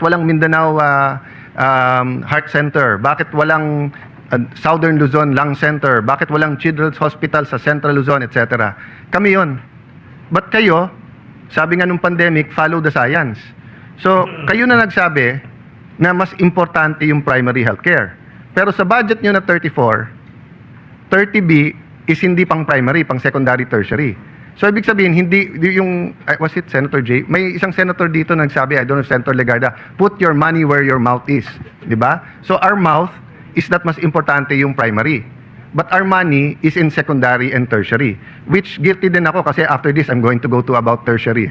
walang Mindanao ah, um, Heart Center? Bakit walang uh, Southern Luzon Lung Center? Bakit walang Children's Hospital sa Central Luzon, etc.? Kami yon. But kayo, sabi nga nung pandemic, follow the science. So, kayo na nagsabi na mas importante yung primary healthcare. Pero sa budget nyo na 34, 30B is hindi pang primary, pang secondary, tertiary. So, ibig sabihin, hindi, di- yung, was it Senator J? May isang senator dito nagsabi, I don't know Senator Legarda, put your money where your mouth is. Di ba? So, our mouth is that mas importante yung primary. But our money is in secondary and tertiary. Which guilty din ako kasi after this, I'm going to go to about tertiary.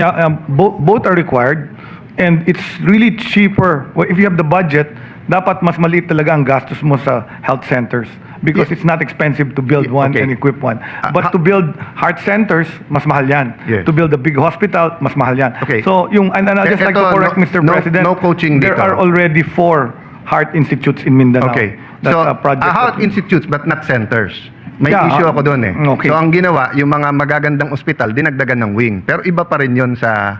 Yeah, um, bo- both are required and it's really cheaper. Well, if you have the budget, dapat mas maliit talaga ang gastos mo sa health centers because Yeah. it's not expensive to build Yeah, one okay. and equip one. Ah, But to build heart centers, mas mahal yan. Yes. To build a big hospital, mas mahal yan. Okay. So, yung, and, and I'll just Eh, like to eto, correct no- Mr. no- President. no coaching There dito. are already four heart institutes in Mindanao. Okay. That's so, a project. ah, health that- institutes but not centers. May Yeah, issue ah, ako doon eh. okay. So, ang ginawa, yung mga magagandang ospital, dinagdagan ng wing. Pero iba pa rin yun sa,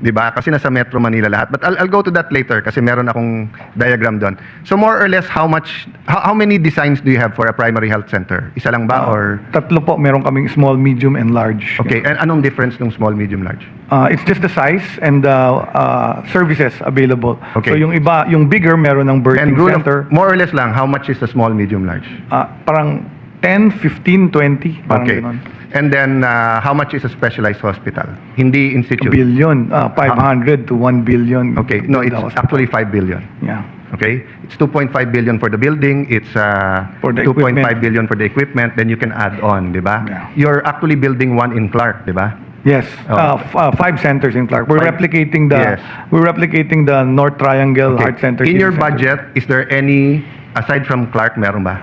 di ba? Kasi nasa Metro Manila lahat. But I'll, I'll go to that later kasi meron akong diagram doon. So, more or less, how much, how, how many designs do you have for a primary health center? Isa lang ba or... Tatlo po, meron kaming small, medium, and large. Okay, and anong difference ng small, medium, large? Uh, it's just the size and the uh, services available. Okay. So yung iba, yung bigger, meron ng birthing And rule of, center. more or less lang, how much is the small, medium, large? Uh, parang 10, 15, 20, parang Okay. ganon. And then, uh, how much is a specialized hospital? Hindi institute? Billion, uh, 500 to 1 billion. Okay, no, it's The hospital. actually 5 billion. Yeah. Okay? It's 2.5 billion for the building, it's uh, For the 2.5 equipment. billion for the equipment, then you can add on, di ba? Yeah. You're actually building one in Clark, di ba? Yes, Oh. uh, f- uh, five centers in Clark. We're Five- replicating the Yes. we're replicating the North Triangle Okay. Heart Center. In your Center. budget, is there any, aside from Clark, meron ba?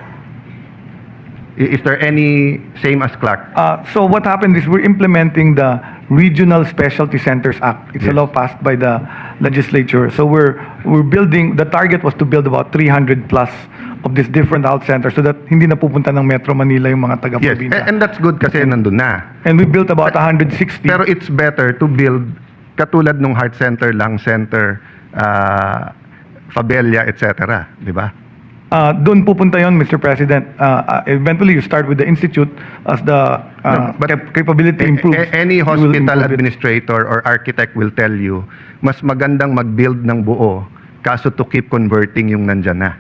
Is there any same as Clark? Uh, so what happened is we're implementing the Regional Specialty Centers Act. It's a law passed by the legislature. So we're we're building. The target was to build about 300 plus of these different health centers so that hindi na pupunta ng Metro Manila yung mga Yes, taga-probinsya. and, and that's good kasi nandun na. And we built about 160. Pero it's better to build katulad ng heart center, lung center, uh, Fabella, etc. Di ba? Uh, doon pupunta yon, Mr. President. Uh, uh, eventually, you start with the institute as the uh, No, but cap- capability improves. any hospital administrator or architect will tell you, mas magandang mag-build ng buo kaso to keep converting yung nandyan na.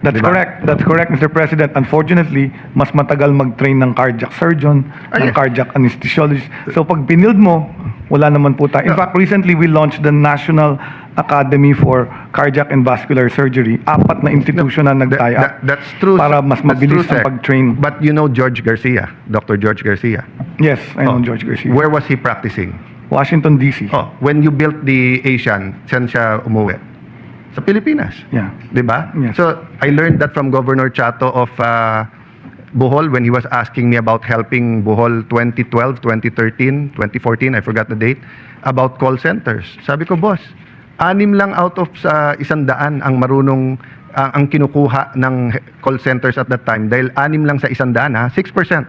That's Diba? correct. That's correct, Mr. President. Unfortunately, mas matagal mag-train ng cardiac surgeon, Ah, ng cardiac anesthesiologist. So pag binild mo, wala naman po tayo. In fact, recently we launched the National Academy for Cardiac and Vascular Surgery. Apat na institution na That- nag-tie that- up that's true. para mas That's mabilis true, ang pag-train. But you know George Garcia, Dr. George Garcia. Yes, I know Oh, George Garcia. Where was he practicing? Washington, D.C. Oh, when you built the Asian, saan siya umuwi? Sa Pilipinas. Yeah. Di ba? Yes. So, I learned that from Governor Chato of uh, Bohol when he was asking me about helping Bohol 2012, 2013, 2014, I forgot the date, about call centers. Sabi ko, boss, anim lang out of sa isang daan ang marunong, ang- ang kinukuha ng call centers at that time. Dahil anim lang sa isang daan, ha, 6%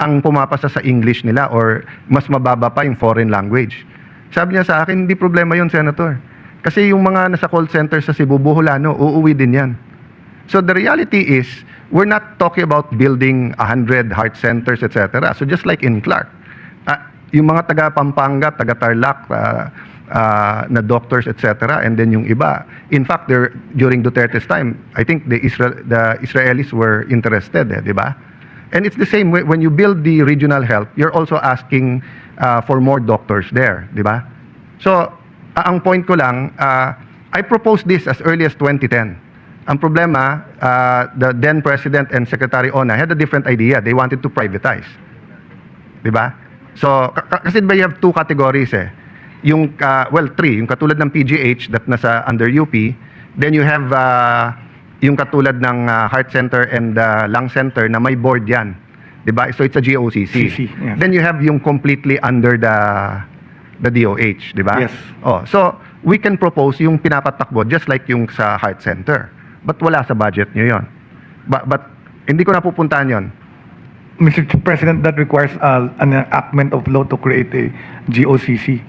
ang pumapasa sa English nila or mas mababa pa yung foreign language. Sabi niya sa akin, hindi problema yun, Senator. Kasi yung mga nasa call center sa Cebu, Buholano, uuwi din yan. So the reality is, we're not talking about building 100 heart centers, etc. So just like in Clark, ah, yung mga taga Pampanga, taga Tarlac, ah, ah, na doctors, etc. And then yung iba, in fact, there, during Duterte's time, I think the, Israel, the Israelis were interested, eh, di ba? And it's the same way, when you build the regional health, you're also asking ah, for more doctors there, di ba? So, a- ang point ko lang, ah, I proposed this as early as 2010. Ang problema, uh, the then President and Secretary Ona had a different idea. They wanted to privatize. Di ba? So, ka- ka- kasi ba you have two categories eh. Yung, uh, well, three. Yung katulad ng PGH that nasa under UP. Then you have uh, yung katulad ng uh, Heart Center and uh, Lung Center na may board yan. Di ba? So, it's a GOCC. CC, yes. Then you have yung completely under the the DOH, di ba? Yes. Oh, so we can propose yung pinapatakbo just like yung sa Heart Center. But wala sa budget nyo yon. But, but hindi ko napupuntahan yon. Mr. President, that requires uh, an enactment of law to create a GOCC.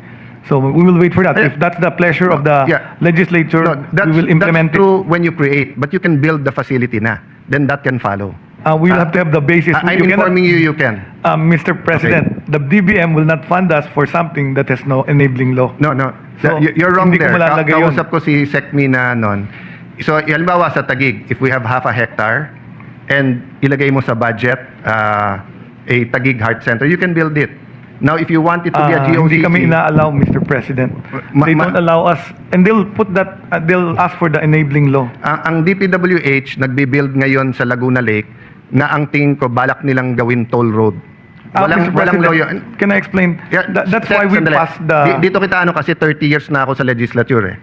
So we will wait for that. If that's the pleasure of the Yeah. legislature, No, that's, we will implement that's it. true when you create, but you can build the facility na. Then that can follow. Uh, we will have to have the basis. I- I'm You cannot- informing you, you can. Uh, Mr. President, the DBM will not fund us for something that has no enabling law. No, no. So, Y- You're wrong hindi ko there. Ka- malalagay yun. kausap ko si Secmi na nun. So, halimbawa sa Tagig, if we have half a hectare and ilagay mo sa budget uh, a Tagig Heart Center, you can build it. Now, if you want it to be a Ah, GOCC... Hindi kami ina-allow, Mr. President. Ma- They don't allow us, and they'll put that, uh, they'll ask for the enabling law. ang, ang DPWH nagbi-build ngayon sa Laguna Lake na ang tingin ko balak nilang gawin toll road. Ah, Walang, Mr. walang lawyer. Can I explain? Yeah, That- that's why we sandali. passed the... Di- Dito kita ano kasi 30 years na ako sa legislature eh.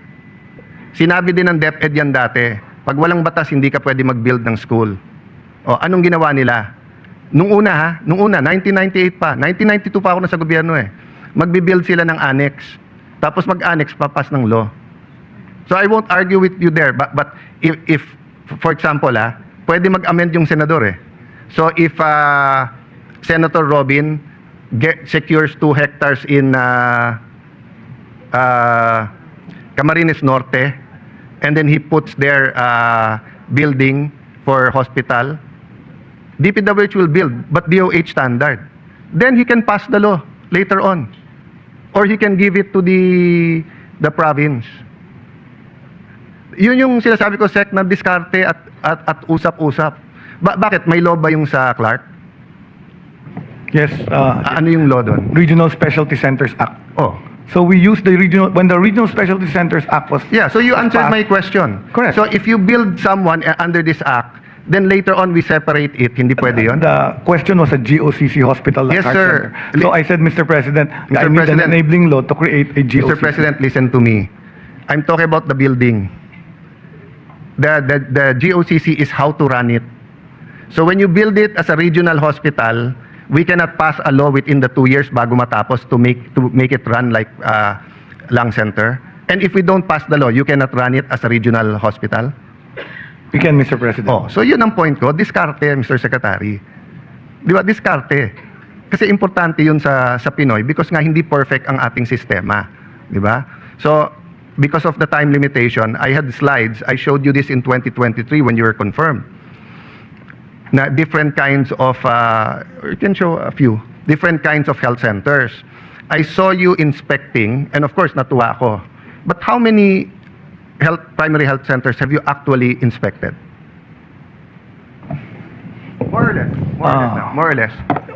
Sinabi din ng DepEd yan dati, pag walang batas hindi ka pwede mag-build ng school. O anong ginawa nila? Nung una ha, nung una 1998 pa, 1992 pa ako na sa gobyerno eh. Magbi-build sila ng annex. Tapos mag-annex papas ng law. So I won't argue with you there but but if, if for example ah, pwede mag-amend yung senador eh. So if uh, Senator Robin get, secures 2 hectares in uh, uh, Camarines Norte and then he puts their uh, building for hospital, DPWH will build but DOH standard. Then he can pass the law later on. Or he can give it to the the province. Yun yung sinasabi ko, Sec, na diskarte at, at, at usap-usap. Ba- bakit? May law ba yung sa Clark? Yes, uh, ano yung law doon? Regional Specialty Centers Act. Oh. So we use the regional, when the Regional Specialty Centers Act was... Yeah, so you was answered passed- my question. Correct. So if you build someone uh, under this act, then later on we separate it, hindi pwede yun? The question was a GOCC hospital. Yes, heart sir. center. So I said, Mr. President, Mr. I need President. an enabling law to create a GOCC. Mr. President, listen to me. I'm talking about the building. The, the, the GOCC is how to run it. So when you build it as a regional hospital, we cannot pass a law within the two years bago matapos to make, to make it run like uh, lung center. And if we don't pass the law, you cannot run it as a regional hospital. We can, Mr. President. Oh, so yun ang point ko, diskarte, Mr. Secretary. Di ba, diskarte. Kasi importante yun sa, sa Pinoy because nga hindi perfect ang ating sistema. Di ba? So, because of the time limitation, I had slides. I showed you this in 2023 when you were confirmed. Na different kinds of, uh, you can show a few, different kinds of health centers. I saw you inspecting, and of course, natuwa ako. But how many health primary health centers have you actually inspected? More or less. More or less. Ah. now, More or less.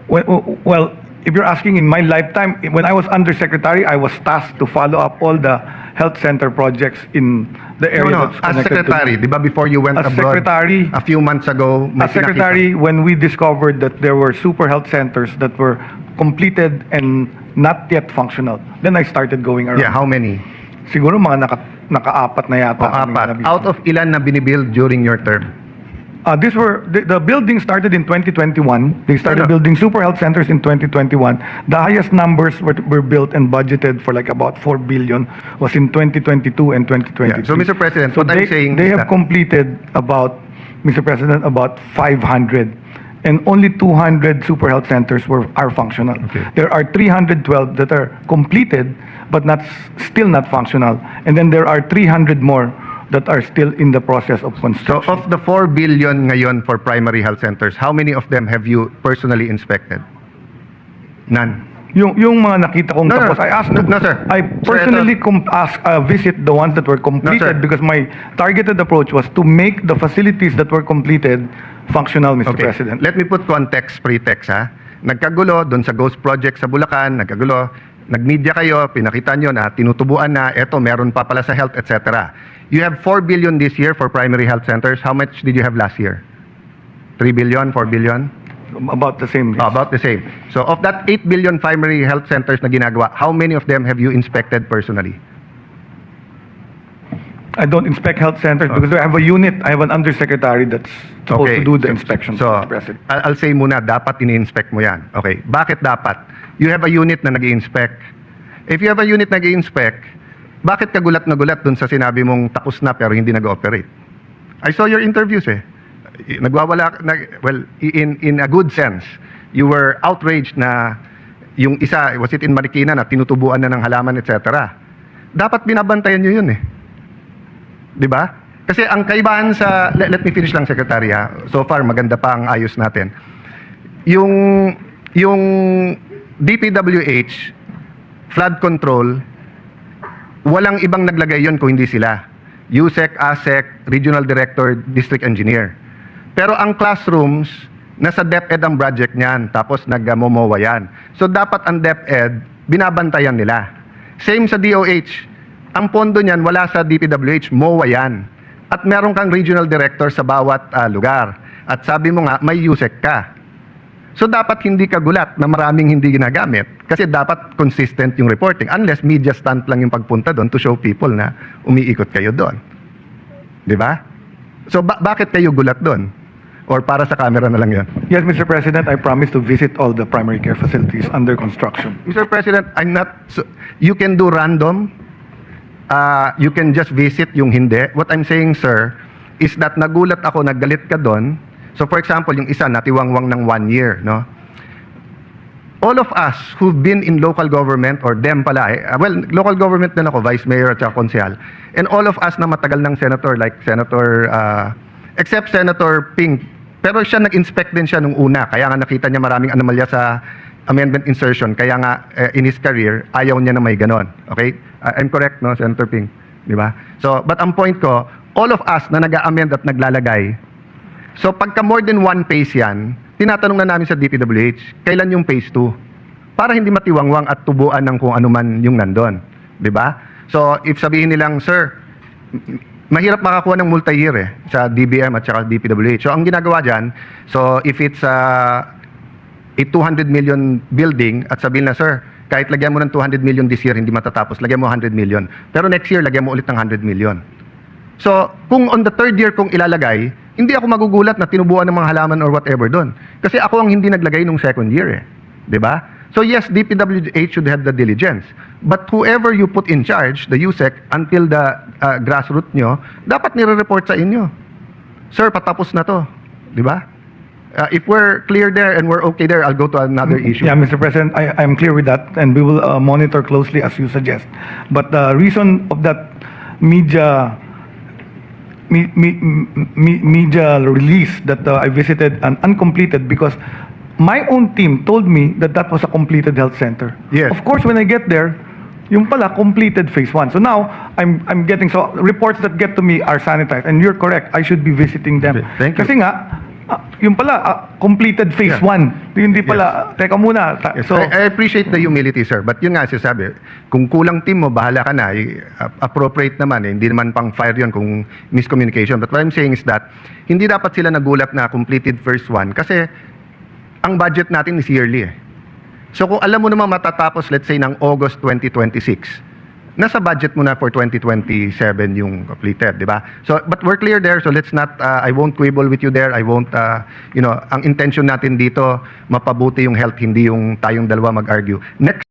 Well, well, if you're asking in my lifetime, when I was undersecretary, I was tasked to follow up all the health center projects in the No, area no. that's As connected secretary, to di ba before you went As abroad secretary- a few months ago, may As secretary, when we discovered that there were super health centers that were completed and not yet functional, then I started going pinakita- around. Yeah, how many? Siguro mga naka, naka-apat na yata. O kaming apat. Out of ilan na binibuild during your term? Uh, these were, the, the building started in 2021. They started building super health centers in 2021. The highest numbers were, were built and budgeted for like about 4 billion was in 2022 and 2023. Yeah, so, Mr. President, So what I'm they, saying they is have that- completed about, Mr. President, about 500. And only 200 super health centers were, are functional. Okay. There are 312 that are completed, but not, still not functional. And then there are 300 more that are still in the process of So construction. of the 4 billion ngayon for primary health centers, how many of them have you personally inspected? None. Yung yung mga nakita kong No, no, tapos, I asked no, no, sir. I personally com- ask, uh, visit the ones that were completed because my targeted approach was to make the facilities that were completed functional, Mr. Okay. President. Let me put context, pretext ha. Nagkagulo doon sa Ghost Project sa Bulacan, nagkagulo, nagmedia kayo, pinakita nyo na tinutubuan na, eto meron pa pala sa health, etc. You have 4 billion this year for primary health centers. How much did you have last year? 3 billion, 4 billion? About the same. Oh, about the same. So of that 8 billion primary health centers na ginagawa, how many of them have you inspected personally? I don't inspect health centers because I have a unit, I have an undersecretary that's supposed to do the So- inspections, So, Mr. President. I'll I'll say muna, dapat ini-inspect mo yan. Okay. Bakit dapat? You have a unit na nag inspect If you have a unit na nag inspect bakit ka gulat na gulat dun sa sinabi mong tapos na pero hindi nag-ooperate? I saw your interviews eh. Nagwawala, nag, well, in, in a good sense, you were outraged na yung isa, was it in Marikina na tinutubuan na ng halaman, etc. Dapat binabantayan nyo yun eh. Di ba? Kasi ang kaibahan sa, let, let me finish lang, Secretary, ha? So far, maganda pa ang ayos natin. Yung, yung DPWH, flood control, walang ibang naglagay yon kung hindi sila. USEC, ASEC, Regional Director, District Engineer. Pero ang classrooms, nasa DepEd ang project niyan, tapos nag-momowa yan. So dapat ang DepEd, binabantayan nila. Same sa DOH. Ang pondo niyan wala sa DPWH, MOA yan. At meron kang regional director sa bawat ah, lugar. At sabi mo nga, may USEC ka. So dapat hindi ka gulat na maraming hindi ginagamit kasi dapat consistent yung reporting unless media stunt lang yung pagpunta doon to show people na umiikot kayo doon. 'Di ba? So ba- bakit kayo gulat doon? Or para sa camera na lang 'yon? Yes, Mr. President, I promise to visit all the primary care facilities under construction. Mr. President, I'm not so, you can do random uh, you can just visit yung hindi. What I'm saying, sir, is that nagulat ako, naggalit ka doon. So for example, yung isa natiwangwang ng one year, no? All of us who've been in local government or them pala, eh, uh, well, local government din ako, vice mayor at saka konsehal. And all of us na matagal ng senator like Senator, uh, except Senator Ping, pero siya nag-inspect din siya nung una, kaya nga nakita niya maraming anomalya sa amendment insertion, kaya nga eh, in his career, ayaw niya na may ganon. Okay? Uh, I'm correct, no, Senator Ping? Di ba? So, but ang point ko, all of us na nag-amend at naglalagay, So pagka more than one phase yan, tinatanong na namin sa DPWH, kailan yung phase 2? Para hindi matiwangwang at tubuan ng kung ano man yung nandun. 'Di ba? So if sabihin nilang, sir, mahirap makakuha ng multi-year eh, sa DBM at saka DPWH. So ang ginagawa dyan, so if it's uh, a 200 million building at sabihin na, sir, kahit lagyan mo ng 200 million this year, hindi matatapos, lagyan mo 100 million. Pero next year, lagyan mo ulit ng 100 million. So, kung on the third year kong ilalagay, hindi ako magugulat na tinubuan ng mga halaman or whatever doon. Kasi ako ang hindi naglagay nung second year eh. ba? So yes, DPWH should have the diligence. But whoever you put in charge, the USEC, until the uh, grassroots nyo, dapat nire-report sa inyo. Sir, patapos na to. ba? Uh, if we're clear there and we're okay there, I'll go to another issue. Yeah, Mr. President, I, I'm clear with that, and we will uh, monitor closely as you suggest. But the reason of that media me, me, me, media release that uh, I visited and uncompleted because my own team told me that that was a completed health center. Yes. Of course, when I get there, yung pala completed phase one. So now I'm I'm getting so reports that get to me are sanitized, and you're correct. I should be visiting them. Thank you. Kasi nga, yung pala ah, completed phase Yeah. one. Hindi pala. Teka muna. ta- Yes, so I, I appreciate the humility, sir. But yun nga, sinasabi, kung kulang team mo, bahala ka na. I- uh, appropriate naman. Eh. Hindi naman pang fire yun kung miscommunication. But what I'm saying is that, hindi dapat sila nagulat na completed first one. Kasi, ang budget natin is yearly eh. So kung alam mo naman matatapos, let's say, ng August 2026, nasa budget mo na for 2027 yung completed, di ba? So, but we're clear there, so let's not, uh, I won't quibble with you there, I won't, uh, you know, ang intention natin dito, mapabuti yung health, hindi yung tayong dalawa mag-argue. Next